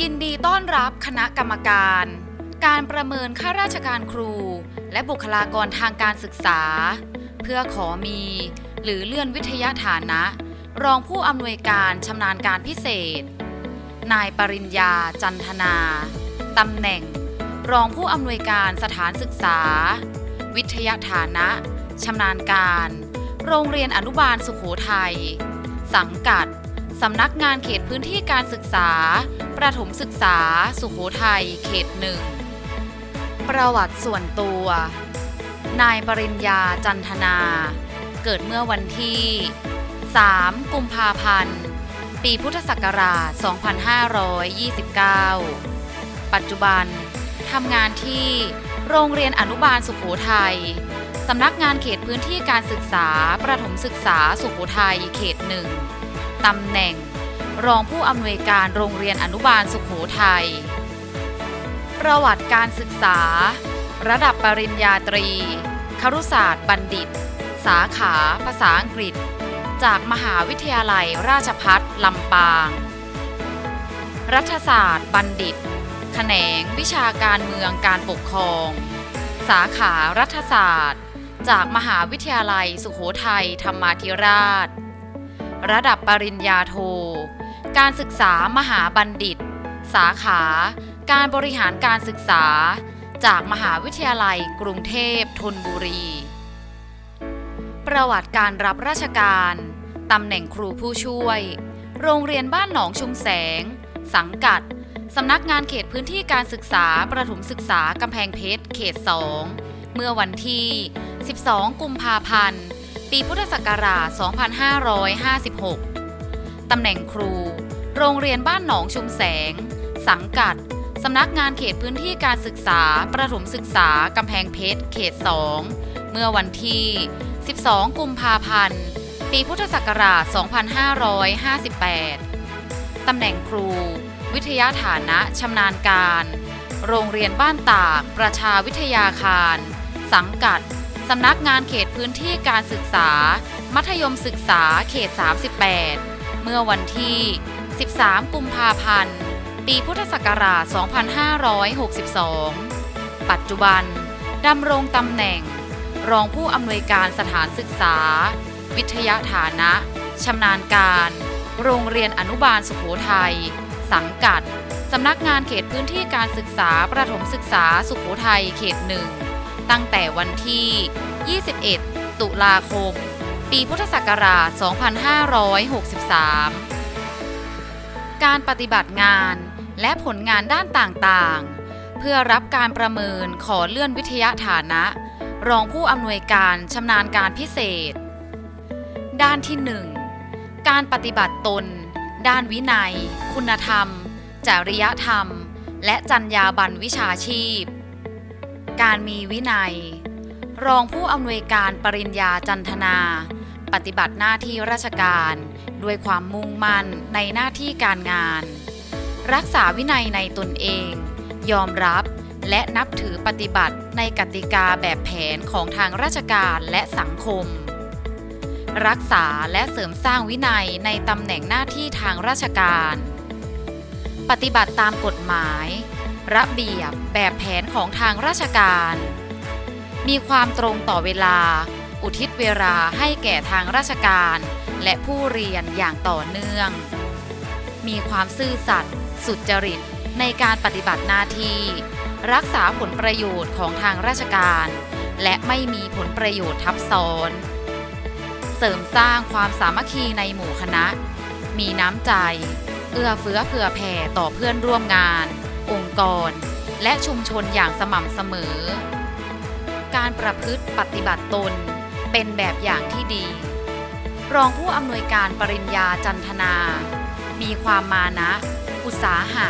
ยินดีต้อนรับคณะกรรมการ การประเมินข้าราชการครู และบุคลากรทางการศึกษา เพื่อขอมี หรือเลื่อนวิทยาฐานะ รองผู้อำนวยการชำนาญการพิเศษ นายปริญญาจันทนาตำแหน่ง รองผู้อำนวยการสถานศึกษา วิทยาฐานะชำนาญการ โรงเรียนอนุบาลสุขโขทัยสังกัด สำนักงานเขตพื้นที่การศึกษา ประถมศึกษา สุโขทัย เขตหนึ่ง ประวัติส่วนตัว นายปริญญาจันทนา เกิดเมื่อวันที่ 3 กุมภาพันธ์ ปีพุทธศักราช 2529 ปัจจุบันทำงานที่โรงเรียนอนุบาลสุโขทัยสำนักงานเขตพื้นที่การศึกษา ประถมศึกษาสุโขทัย เขตหนึ่ง ตำแหน่ง รองผู้อำนวยการโรงเรียนอนุบาลสุขโขทัย ประวัติการศึกษา ระดับปริญญาตรี ครุศาสตร์บัณฑิต สาขา ภาษาอังกฤษ จากมหาวิทยาลัยราชพัฒลำปาง รัฐศาสตร์บัณฑิต แขนงวิชาการเมืองการปกครอง สาขารัฐศาสตร์ จากมหาวิทยาลัยสุขโขทัยธรรมาธิราช ระดับปริญญาโท การศึกษามหาบัณฑิต สาขา การบริหารการศึกษา จากมหาวิทยาลัยกรุงเทพธนบุรี ประวัติการรับราชการ ตำแหน่งครูผู้ช่วย โรงเรียนบ้านหนองชุมแสง สังกัด สำนักงานเขตพื้นที่การศึกษาประถมศึกษากำแพงเพชรเขต 2 เมื่อวันที่ 12 กุมภาพันธ์ ปีพุทธศักราช 2556 ตำแหน่งครู โรงเรียนบ้านหนองชุมแสง สังกัด สำนักงานเขตพื้นที่การศึกษา ประถมศึกษากำแพงเพชร เขต 2 เมื่อวันที่ 12 กุมภาพันธ์ ปีพุทธศักราช 2558 ตำแหน่งครู วิทยาฐานะชำนาญการ โรงเรียนบ้านตาก ประชาวิทยาคาร สังกัด สำนักงานเขตพื้นที่การศึกษา มัธยมศึกษาเขต 38 เมื่อวันที่ 13 กุมภาพันธ์ ปีพุทธศักราช 2562 ปัจจุบันดำรงตำแหน่ง รองผู้อำนวยการสถานศึกษา วิทยาฐานะชำนาญการ โรงเรียนอนุบาลสุโขทัย สังกัด สำนักงานเขตพื้นที่การศึกษาประถมศึกษาสุโขทัยเขตหนึ่ง ตั้งแต่วันที่ 21 ตุลาคม ปีพุทธศักราช 2563 การปฏิบัติงานและผลงานด้านต่างๆ เพื่อรับการประเมินขอเลื่อนวิทยาฐานะ รองผู้อำนวยการชำนาญการพิเศษ ด้านที่ 1 การปฏิบัติตน ด้านวินัย คุณธรรม จริยธรรม และจรรยาบรรณวิชาชีพ การมีวินัย รองผู้อำนวยการปริญญาจันทนา ปฏิบัติหน้าที่ราชการ ด้วยความมุ่งมั่นในหน้าที่การงาน รักษาวินัยในตนเอง ยอมรับและนับถือปฏิบัติในกติกาแบบแผนของทางราชการและสังคม รักษาและเสริมสร้างวินัยในตำแหน่งหน้าที่ทางราชการ ปฏิบัติตามกฎหมาย ระเบียบแบบแผนของทางราชการ มีความตรงต่อเวลา อุทิศเวลาให้แก่ทางราชการ และผู้เรียนอย่างต่อเนื่อง มีความซื่อสัตย์สุจริตในการปฏิบัติหน้าที่ รักษาผลประโยชน์ของทางราชการ และไม่มีผลประโยชน์ทับซ้อน เสริมสร้างความสามัคคีในหมู่คณะ มีน้ำใจ เอื้อเฟื้อเผื่อแผ่ต่อเพื่อนร่วมงาน องค์กร และชุมชนอย่างสม่ำเสมอ การประพฤติปฏิบัติตน เป็นแบบอย่างที่ดี รองผู้อำนวยการปริญญาจันทนา มีความมานะ อุตสาหะ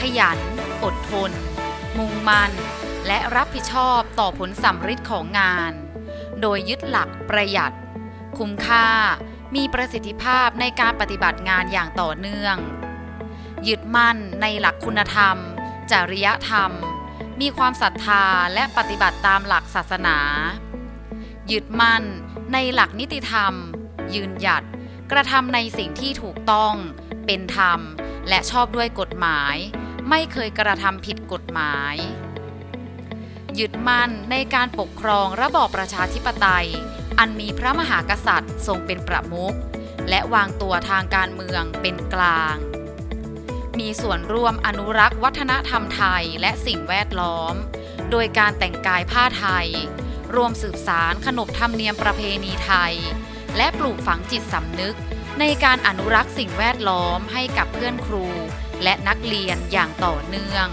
ขยัน อดทน มุ่งมั่น และรับผิดชอบต่อผลสำฤทธิ์ของงาน โดยยึดหลักประหยัด คุ้มค่า มีประสิทธิภาพในการปฏิบัติงานอย่างต่อเนื่อง ยึดมั่นในหลักคุณธรรม จริยธรรม มีความศรัทธาและปฏิบัติตามหลักศาสนา ยึดมั่นในหลักนิติธรรม ยืนหยัด กระทำในสิ่งที่ถูกต้อง เป็นธรรม และชอบด้วยกฎหมาย ไม่เคยกระทำผิดกฎหมาย ยึดมั่นในการปกครองระบอบประชาธิปไตย อันมีพระมหากษัตริย์ทรงเป็นประมุขและวางตัวทางการเมืองเป็นกลาง มีส่วนร่วมอนุรักษ์วัฒนธรรมไทยและสิ่งแวดล้อม โดยการแต่งกายผ้าไทย รวมสืบสารขนบธรรมเนียมประเพณีไทย และปลูกฝังจิตสำนึก ในการอนุรักษ์สิ่งแวดล้อมให้กับเพื่อนครู และนักเรียนอย่างต่อเนื่อง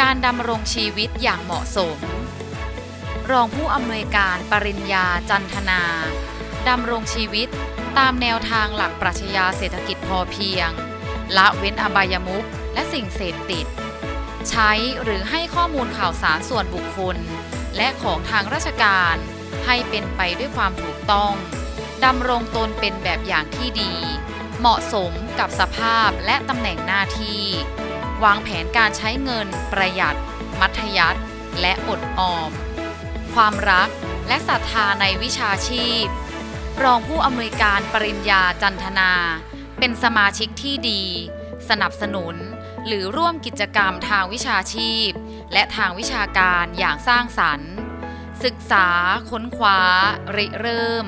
การดำรงชีวิตอย่างเหมาะสม รองผู้อำนวยการปริญญาจันทนาดำรงชีวิตตามแนวทางหลักปรัชญาเศรษฐกิจพอเพียง ละเว้นอบายมุขและสิ่งเสพติด ใช้หรือให้ข้อมูลข่าวสารส่วนบุคคล และของทางราชการ ให้เป็นไปด้วยความถูกต้องดำรงตนเป็นแบบอย่างที่ดี เหมาะสมกับสภาพและตำแหน่งหน้าที่ วางแผนการใช้เงินประหยัด มัธยัติและอดออม ความรักและศรัทธาในวิชาชีพ รองผู้อำนวยการปริญญาจันทนา เป็นสมาชิกที่ดี สนับสนุน หรือร่วมกิจกรรมทางวิชาชีพ และทางวิชาการอย่างสร้างสรรค์ ศึกษา ค้นคว้า ริเริ่ม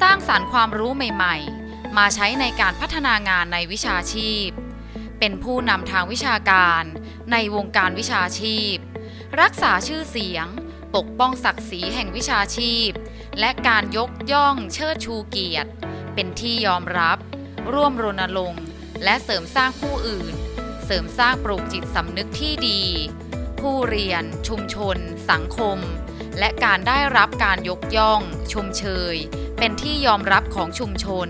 สร้างสรรค์ความรู้ใหม่ๆ มาใช้ในการพัฒนางานในวิชาชีพ เป็นผู้นำทางวิชาการในวงการวิชาชีพ รักษาชื่อเสียง ปกป้องศักดิ์ศรีแห่งวิชาชีพ และการยกย่องเชิดชูเกียรติ เป็นที่ยอมรับ ร่วมรณรงค์และเสริมสร้างผู้อื่น เสริมสร้างปลูกจิตสำนึกที่ดี ผู้เรียน ชุมชน สังคม และการได้รับการยกย่อง ชมเชย เป็นที่ยอมรับของชุมชน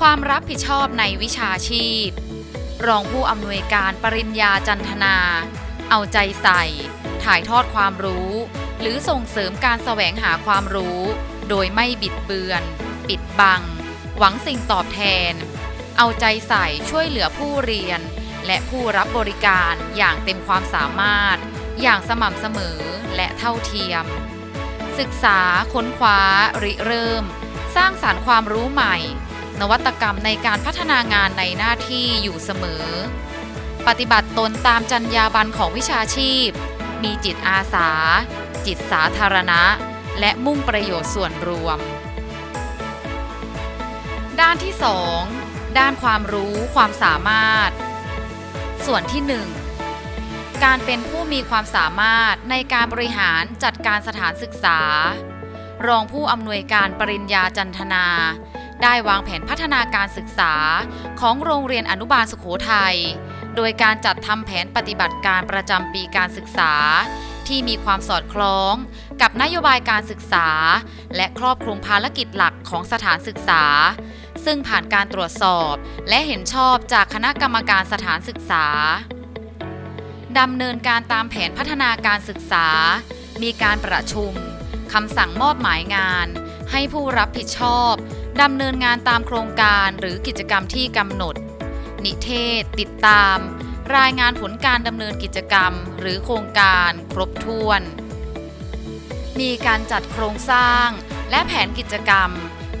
ความรับผิดชอบในวิชาชีพ รองผู้อำนวยการปริญญาจันทนา เอาใจใส่ ถ่ายทอดความรู้ หรือส่งเสริมการแสวงหาความรู้ โดยไม่บิดเบือน ปิดบัง หวังสิ่งตอบแทน เอาใจใส่ช่วยเหลือผู้เรียน และผู้รับบริการอย่างเต็มความสามารถ อย่างสม่ำเสมอและเท่าเทียม ศึกษาค้นคว้า ริเริ่ม สร้างสารรค์ความรู้ใหม่ นวัตกรรมในการพัฒนางานในหน้าที่อยู่เสมอ ปฏิบัติตนตามจรรยาบรรณของวิชาชีพ มีจิตอาสา จิตสาธารณะ และมุ่งประโยชน์ส่วนรวม ด้านที่ 2 ด้านความรู้ความสามารถ ส่วนที่ 1 การเป็นผู้มีความสามารถในการบริหารจัดการสถานศึกษา รองผู้อำนวยการปริญญาจันทนา ได้วางแผนพัฒนาการศึกษาของโรงเรียนอนุบาลสุโขทัยโดยการจัดทำแผนปฏิบัติการประจำปีการศึกษา ที่มีความสอดคล้องกับนโยบายการศึกษา และครอบคลุมภารกิจหลักของสถานศึกษา ซึ่งผ่านการตรวจสอบ และเห็นชอบจากคณะกรรมการสถานศึกษาดำเนินการตามแผนพัฒนาการศึกษา มีการประชุมคำสั่งมอบหมายงาน ให้ผู้รับผิดชอบดำเนินงานตามโครงการหรือกิจกรรมที่กำหนด นิเทศ ติดตาม รายงานผลการดำเนินกิจกรรม หรือโครงการครบถ้วน มีการจัดโครงสร้าง และแผนกิจกรรม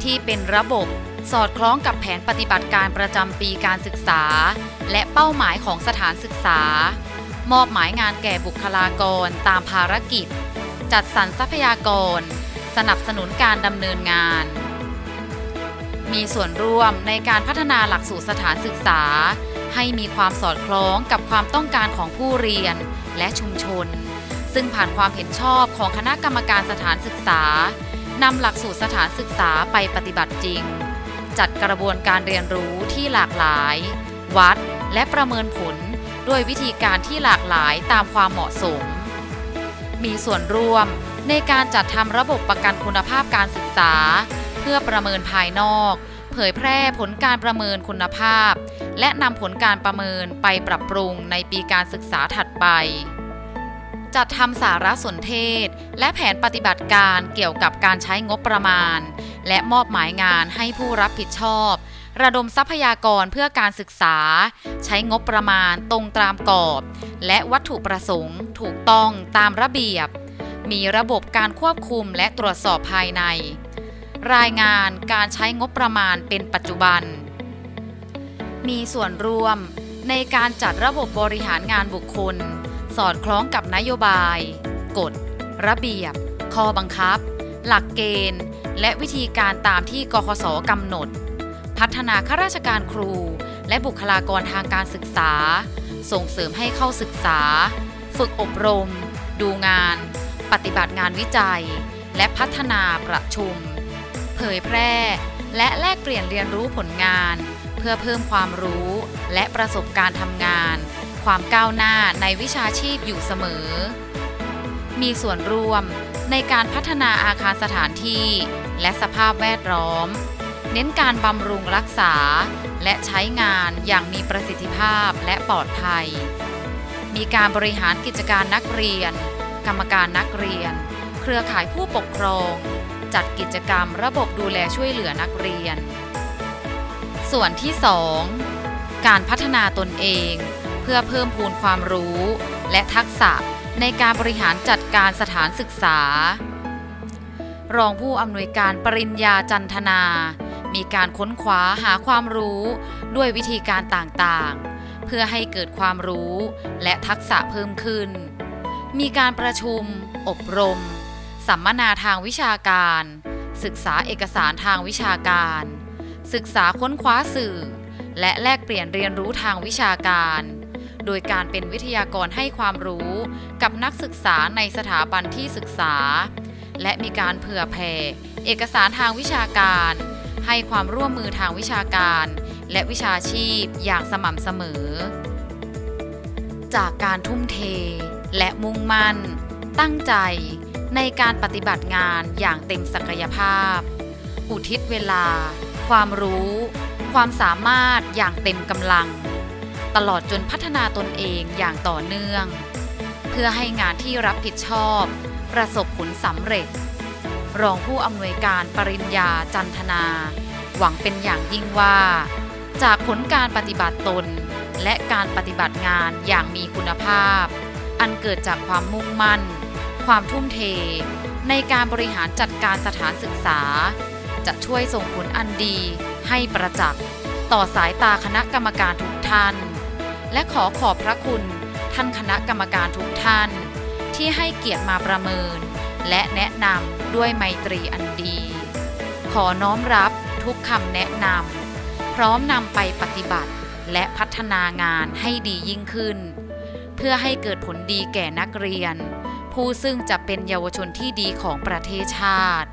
ที่เป็นระบบ สอดคล้องกับแผนปฏิบัติการประจำปีการศึกษา และเป้าหมายของสถานศึกษา มอบหมายงานแก่บุคลากรตามภารกิจ จัดสรรทรัพยากร สนับสนุนการดำเนินงาน มีส่วนร่วมในการพัฒนาหลักสูตรสถานศึกษา ให้มีความสอดคล้องกับความต้องการของผู้เรียนและชุมชน ซึ่งผ่านความเห็นชอบของคณะกรรมการสถานศึกษานำหลักสูตรสถานศึกษาไปปฏิบัติจริง จัดกระบวนการเรียนรู้ที่หลากหลาย วัดและประเมินผลด้วยวิธีการที่หลากหลายตามความเหมาะสม มีส่วนร่วมในการจัดทำระบบประกันคุณภาพการศึกษา เพื่อประเมินภายนอก เผยแพร่ผลการประเมินคุณภาพ และนำผลการประเมินไปปรับปรุงในปีการศึกษาถัดไป จัดทำสารสนเทศ และแผนปฏิบัติการเกี่ยวกับการใช้งบประมาณ และมอบหมายงานให้ผู้รับผิดชอบ ระดมทรัพยากรเพื่อการศึกษา ใช้งบประมาณตรงตามกรอบ และวัตถุประสงค์ ถูกต้องตามระเบียบ มีระบบการควบคุมและตรวจสอบภายใน รายงานการใช้งบประมาณเป็นปัจจุบัน มีส่วนร่วมในการจัดระบบบริหารงานบุคคล สอดคล้องกับนโยบาย กฎ ระเบียบ ข้อบังคับ หลักเกณฑ์ และวิธีการตามที่กคสกำหนด พัฒนาข้าราชการครู และบุคลากรทางการศึกษา ส่งเสริมให้เข้าศึกษา ฝึกอบรม ดูงาน ปฏิบัติงานวิจัย และพัฒนาประชุม เผยแพร่ และแลกเปลี่ยนเรียนรู้ผลงาน เพื่อเพิ่มความรู้และประสบการณ์ทำงาน ความก้าวหน้าในวิชาชีพอยู่เสมอ มีส่วนร่วม ในการพัฒนาอาคารสถานที่ และสภาพแวดล้อม เน้นการบำรุงรักษา และใช้งานอย่างมีประสิทธิภาพและปลอดภัย มีการบริหารกิจการนักเรียน กรรมการนักเรียน เครือข่ายผู้ปกครอง จัดกิจกรรมระบบดูแลช่วยเหลือนักเรียน ส่วนที่ 2 การพัฒนาตนเอง เพื่อเพิ่มพูนความรู้ และทักษะ ในการบริหารจัดการสถานศึกษา รองผู้อำนวยการปริญญาจันทนา มีการค้นคว้าหาความรู้ด้วยวิธีการต่างๆ เพื่อให้เกิดความรู้และทักษะเพิ่มขึ้น มีการประชุม อบรม สัมมนาทางวิชาการ ศึกษาเอกสารทางวิชาการ ศึกษาค้นคว้าสื่อ และแลกเปลี่ยนเรียนรู้ทางวิชาการ โดยการเป็นวิทยากรให้ความรู้กับนักศึกษาในสถาบันที่ศึกษา และมีการเผื่อแผ่เอกสารทางวิชาการ ให้ความร่วมมือทางวิชาการ และวิชาชีพอย่างสม่ำเสมอ จากการทุ่มเท และมุ่งมั่น ตั้งใจในการปฏิบัติงานอย่างเต็มศักยภาพ อุทิศเวลา ความรู้ ความสามารถอย่างเต็มกำลัง ตลอดจนพัฒนาตนเองอย่างต่อเนื่อง เพื่อให้งานที่รับผิดชอบ ประสบผลสำเร็จ รองผู้อำนวยการปริญญาจันทนา หวังเป็นอย่างยิ่งว่า จากผลการปฏิบัติตน และการปฏิบัติงานอย่างมีคุณภาพ อันเกิดจากความมุ่งมั่น ความทุ่มเท ในการบริหารจัดการสถานศึกษา จะช่วยส่งผลอันดีให้ประจักษ์ต่อสายตาคณะกรรมการทุกท่าน และขอขอบพระคุณท่านคณะกรรมการทุกท่าน ที่ให้เกียรติมาประเมิน และแนะนำด้วยไมตรีอันดี ขอน้อมรับทุกคำแนะนำพร้อมนำไปปฏิบัติและพัฒนางานให้ดียิ่งขึ้น เพื่อให้เกิดผลดีแก่นักเรียน ผู้ซึ่งจะเป็นเยาวชนที่ดีของประเทศชาติ